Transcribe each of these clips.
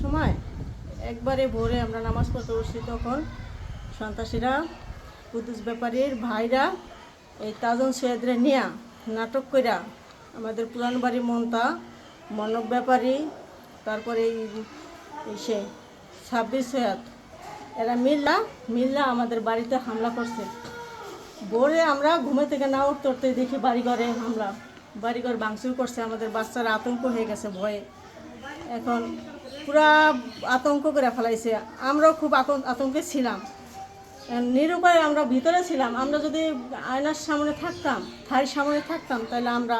সময়। একবারে ভোরে আমরা নামাজ পড়তে বসি তখন। সন্ত্রাসীরা, কুদ্দুস ব্যাপারীর ভাইরা, এই তাজন সৈয়দরে নিয়া নাটক কইরা আমাদের পুরান বাড়ি মন্তা, মনক ব্যাপারী, তারপরে এই সে ছাব্বিশ সৈয়দ, এরা মিল্লা মিল্লা আমাদের বাড়িতে হামলা করছে। ভোরে আমরা ঘুমে থেকে না উঠতে উঠতে দেখি বাড়িঘরে হামলা। বাড়িঘর ভাঙচুর করছে, আমাদের বাচ্চারা আতঙ্ক হয়ে গেছে ভয়ে। এখন পুরা আতঙ্ক করে ফেলাইছে। আমরাও খুব আতঙ্ক ছিলাম। নিরুপায় আমরা ভিতরে ছিলাম। আমরা যদি আয়নার সামনে থাকতাম থাইয়ের সামনে থাকতাম, তাহলে আমরা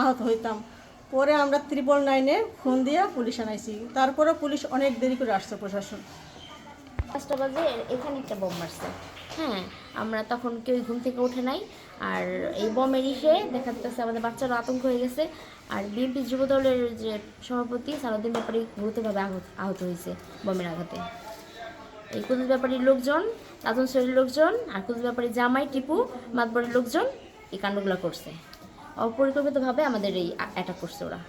আহত হইতাম। পরে আমরা ত্রিপল নাইনে ফোন দিয়ে পুলিশ আনাইছি। তারপরে পুলিশ অনেক দেরি করে আসছে প্রশাসন। পাঁচটা বাজে, এখানে একটা বোম মারছে। হ্যাঁ আমরা তখন কেউ ঘুম থেকে উঠে নাই। আর এই বোমের ইসে দেখা যাচ্ছে আমাদের বাচ্চারা আতঙ্ক হয়ে গেছে। আর বিএনপি যুব দলের যে সভাপতি সারাদিন ব্যাপারে গুরুতরভাবে আহত আহত হয়েছে বোমের আঘাতে। এই কুদুস ব্যাপারীর লোকজন তাজন শরীর লোকজন, আর কুদুস ব্যাপারীর জামাই টিপু, মাতবরের লোকজন এই কাণ্ডগুলো করছে। অপরিকল্পিতভাবে আমাদের এই অ্যাটাক করছে ওরা।